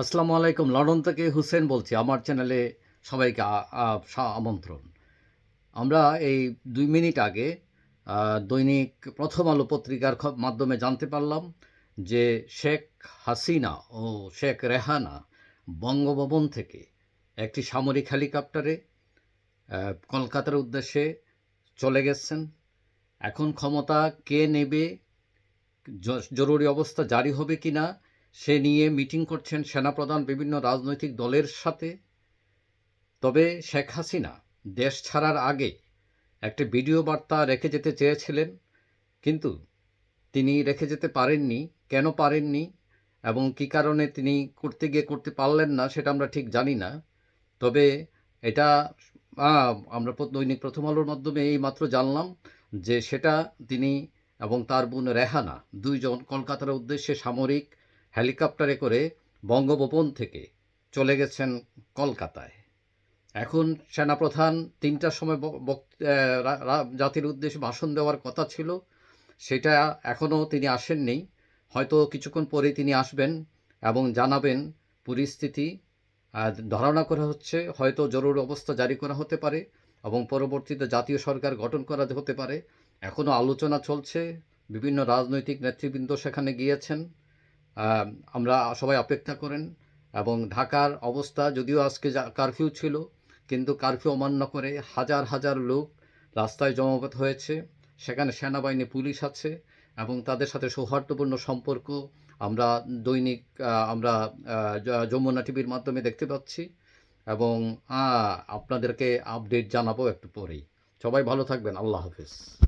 আসসালামু আলাইকুম লন্ডন থেকে হুসেন বলছি, আমার চ্যানেলে সবাইকে আমন্ত্রণ। আমরা এই দুই মিনিট আগে দৈনিক প্রথম আলো পত্রিকার মাধ্যমে জানতে পারলাম যে শেখ হাসিনা ও শেখ রেহানা বঙ্গভবন থেকে একটি সামরিক হেলিকপ্টারে কলকাতার উদ্দেশ্যে চলে গেছেন। এখন ক্ষমতা কে নেবে? জরুরি অবস্থা জারি হবে কি না সে নিয়ে মিটিং করছেন সেনাপ্রধান বিভিন্ন রাজনৈতিক দলের সাথে। তবে শেখ হাসিনা দেশ ছাড়ার আগে একটি ভিডিও বার্তা রেখে যেতে চেয়েছিলেন, কিন্তু তিনি রেখে যেতে পারেননি। কেন পারেননি এবং কি কারণে তিনি করতে গিয়ে করতে পারলেন না সেটা আমরা ঠিক জানি না। তবে এটা আমরা দৈনিক প্রথম আলোর মাধ্যমে এই মাত্র জানলাম যে সেটা তিনি এবং তার বোন রেহানা, দুইজন কলকাতার উদ্দেশ্যে সামরিক হেলিকপ্টারে করে বঙ্গভবন থেকে চলে গেছেন কলকাতায়। এখন সেনাপ্রধান তিনটার সময় জাতির উদ্দেশ্যে ভাষণ দেওয়ার কথা ছিল। সেটা এখনও তিনি আসেননি। হয়তো কিছুক্ষণ পরে তিনি আসবেন এবং জানাবেন পরিস্থিতি। ধারণা করা হচ্ছে হয়তো জরুরি অবস্থা জারি করা হতে পারে এবং পরবর্তীতে জাতীয় সরকার গঠন করা হতে পারে। এখনও আলোচনা চলছে। বিভিন্ন রাজনৈতিক নেতৃবৃন্দ সেখানে গিয়েছেন। আমরা সবাই অপেক্ষা করেন এবং ঢাকার অবস্থা যদিও আজকে কারফিউ ছিল, কিন্তু কারফিউ অমান্য করে হাজার হাজার লোক রাস্তায় জমায়েত হয়েছে। সেখানে সেনাবাহিনী, পুলিশ আছে এবং তাদের সাথে সৌহার্দ্যপূর্ণ সম্পর্ক আমরা দৈনিক আমরা যমুনা টিভির মাধ্যমে দেখতে পাচ্ছি এবং আপনাদেরকে আপডেট জানাব একটু পরেই। সবাই ভালো থাকবেন। আল্লাহ হাফিজ।